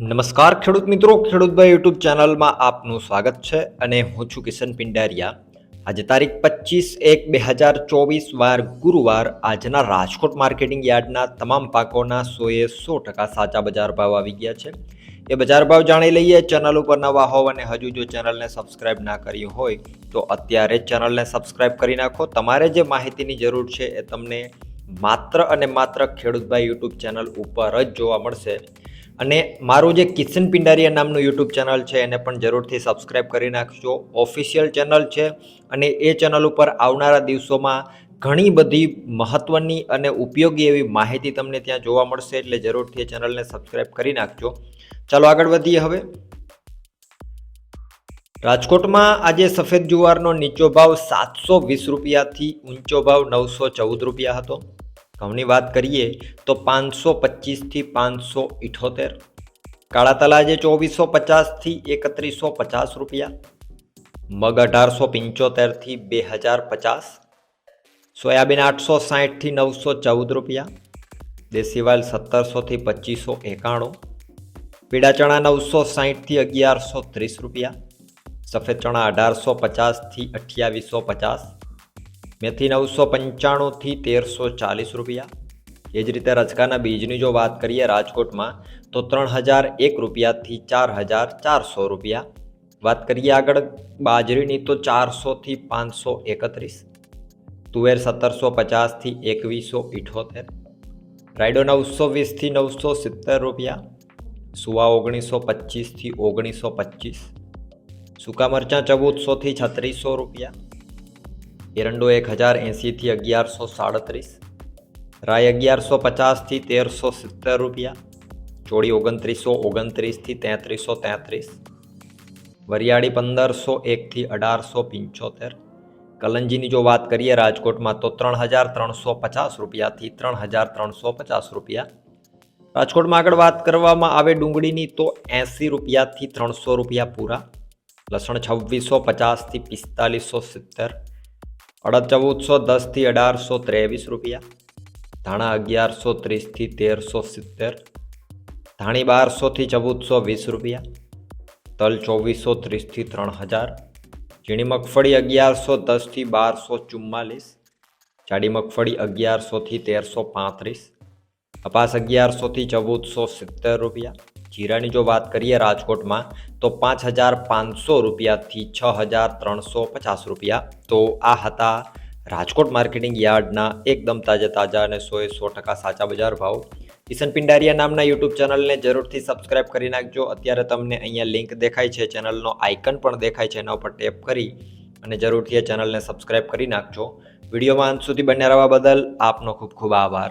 નમસ્કાર ખેડૂત મિત્રો ખેડૂતભાઈ યુટ્યુબ ચેનલમાં આપનું સ્વાગત છે અને હું છું કિશન પિંડારિયા. આજે તારીખ પચીસ એક બે હજાર ચોવીસ, વાર ગુરુવાર આજના રાજકોટ માર્કેટિંગ યાર્ડના તમામ પાકોના સોએ સો ટકા સાચા બજાર ભાવ આવી ગયા છે. એ બજાર ભાવ જાણી લઈએ, ચેનલ ઉપર નવા હોવ અને હજુ જો ચેનલને સબસ્ક્રાઇબ ના કરી હોય, તો અત્યારે ચેનલને સબસ્ક્રાઇબ કરી નાખો. તમારે જે માહિતીની જરૂર છે એ તમને માત્ર અને માત્ર ખેડૂતભાઈ યુટ્યુબ ચેનલ ઉપર જ જોવા મળશે. અને મારું જે કિશન પિંડારિયા નામનું યુટ્યુબ ચેનલ છે, એને પણ જરૂરથી સબસ્ક્રાઈબ કરી નાખજો. ઓફિશિયલ ચેનલ છે અને એ ચેનલ ઉપર આવનારા દિવસોમાં ઘણી બધી મહત્ત્વની અને ઉપયોગી એવી માહિતી તમને ત્યાં જોવા મળશે, એટલે જરૂરથી એ ચેનલને સબસ્ક્રાઈબ કરી નાખજો. ચાલો આગળ વધીએ હવે. રાજકોટમાં આજે સફેદ જુવારનો નીચો ભાવ સાતસો વીસ રૂપિયાથી ઊંચો ભાવ નવસો ચૌદ રૂપિયા હતો. ઘઉંની વાત કરીએ તો પાંચસો પચીસથી પાંચસો ઇઠોતેર, કાળા તલ આજે ચોવીસો પચાસથી એકત્રીસો પચાસ રૂપિયા, મગ અઢારસો પંચોતેરથી બે હજાર પચાસ, સોયાબીન આઠસો સાહીઠથી નવસો ચૌદ રૂપિયા, દેશી વાલ સત્તરસોથી પચીસો એકાણું, પીળા ચણા નવસો સાહીઠથી અગિયારસો ત્રીસ રૂપિયા, સફેદ ચણા અઢારસો પચાસથી અઠ્યાવીસો પચાસ મેથી નવસો પંચાણુંથી તેરસો ચાલીસ રૂપિયા. એ જ રીતે રચકાના બીજની જો વાત કરીએ રાજકોટમાં, તો ત્રણ હજાર એક રૂપિયાથી ચાર હજાર ચારસો રૂપિયા. વાત કરીએ આગળ બાજરીની, તો ચારસોથી પાંચસો એકત્રીસ. તુવેર સત્તરસો પચાસથી એકવીસો ઇઠોતેર. રાયડો નવસો વીસથી નવસો સિત્તેર રૂપિયા. સુવા ઓગણીસો પચીસથી ઓગણીસો પચીસ. સૂકા મરચાં ચૌદસોથી છત્રીસો રૂપિયા. એરંડો એક હજાર એંસીથી અગિયારસો સાડત્રીસ. રાય અગિયારસો પચાસથી તેરસો સિત્તેર રૂપિયા. ચોળી ઓગણત્રીસો ઓગણત્રીસથી તેત્રીસો તેત્રીસ. વરિયાળી પંદરસો એકથી અઢારસો પંચોતેર. કલંજીની જો વાત કરીએ રાજકોટમાં તો ત્રણ હજાર ત્રણસો પચાસ રૂપિયાથી ત્રણ હજાર ત્રણસો પચાસ રૂપિયા. રાજકોટમાં આગળ વાત કરવામાં આવે ડુંગળીની તો એંસી રૂપિયાથી ત્રણસો રૂપિયા પૂરા. લસણ છવ્વીસો પચાસથી પિસ્તાલીસો સિત્તેર. અડદ ચૌદસો દસથી અઢારસો ત્રેવીસ રૂપિયા. ધાણા અગિયારસો ત્રીસથી તેરસો સિત્તેર. ધાણી બારસોથી ચૌદસો વીસ રૂપિયા. તલ ચોવીસો ત્રીસથી ત્રણ હજાર. ઝીણી મગફળી અગિયારસો દસથી બારસો ચુમ્માલીસ. જાડી મગફળી અગિયારસોથી તેરસો પાંત્રીસ. કપાસ અગિયારસોથી ચૌદસો સિત્તેર રૂપિયા. જીરાની જો વાત કરીએ રાજકોટમાં, તો પાંચ હજાર પાંચસો રૂપિયાથી છ હજાર ત્રણસો પચાસ રૂપિયા. તો આ હતા રાજકોટ માર્કેટિંગ યાર્ડના એકદમ તાજા તાજા અને સોએ સો ટકા સાચા બજાર ભાવ. કિશન પિંડારિયા નામના યુટ્યુબ ચેનલને જરૂરથી સબસ્ક્રાઇબ કરી નાખજો. અત્યારે તમને અહીંયા લિંક દેખાય છે, ચેનલનો આઇકન પણ દેખાય છે, એના ઉપર ટેપ કરી અને જરૂરથી એ ચેનલને સબસ્ક્રાઇબ કરી નાખજો. વિડીયોમાં અંત સુધી બન્યા રહેવા બદલ આપનો ખૂબ ખૂબ આભાર.